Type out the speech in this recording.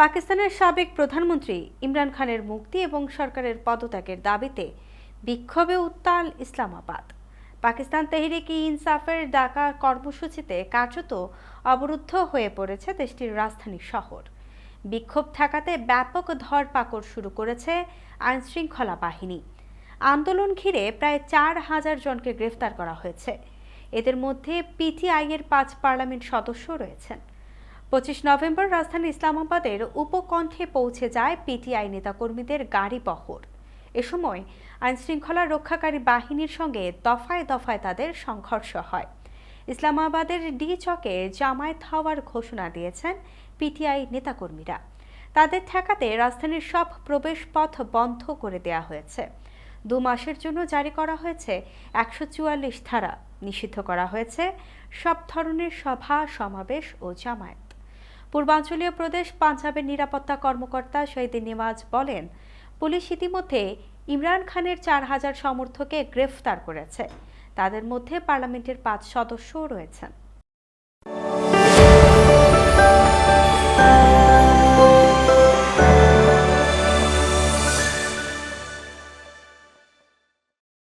পাকিস্তানের সাবেক প্রধানমন্ত্রী ইমরান খানের মুক্তি এবং সরকারের পদত্যাগের দাবিতে বিক্ষোভে উত্তাল ইসলামাবাদ। পাকিস্তান তেহরিক ইনসাফের ডাকা কর্মসূচিতে কার্যত অবরুদ্ধ হয়ে পড়েছে দেশটির রাজধানী শহর। বিক্ষোভ ঠেকাতে ব্যাপক ধরপাকড় শুরু করেছে আইনশৃঙ্খলা বাহিনী। আন্দোলন ঘিরে প্রায় চার হাজার জনকে গ্রেফতার করা হয়েছে। এদের মধ্যে পিটিআই এর পাঁচ পার্লামেন্ট সদস্য রয়েছেন। পঁচিশ নভেম্বর রাজধানী ইসলামাবাদের উপকণ্ঠে পৌঁছে যায় পিটিআই নেতাকর্মীদের গাড়ি বহর। এ সময় আইনশৃঙ্খলা রক্ষাকারী বাহিনীর সঙ্গে দফায় দফায় তাদের সংঘর্ষ হয়। ইসলামাবাদের ডি চকে জামায়াত হওয়ার ঘোষণা দিয়েছেন পিটিআই নেতাকর্মীরা। তাদের ঠেকাতে রাজধানীর সব প্রবেশপথ বন্ধ করে দেওয়া হয়েছে। দু মাসের জন্য জারি করা হয়েছে একশো চুয়াল্লিশ ধারা। নিষিদ্ধ করা হয়েছে সব ধরনের সভা, সমাবেশ ও জামায়াত। পূর্বাঞ্চলীয় প্রদেশ পাঞ্জাবের নিরাপত্তা কর্মকর্তা শহীদ নিমাজ বলেন, পুলিশ ইতিমধ্যে ইমরান খানের চার হাজার সমর্থকে গ্রেফতার করেছে। তাদের মধ্যে পার্লামেন্টের পাঁচ সদস্যও রয়েছেন।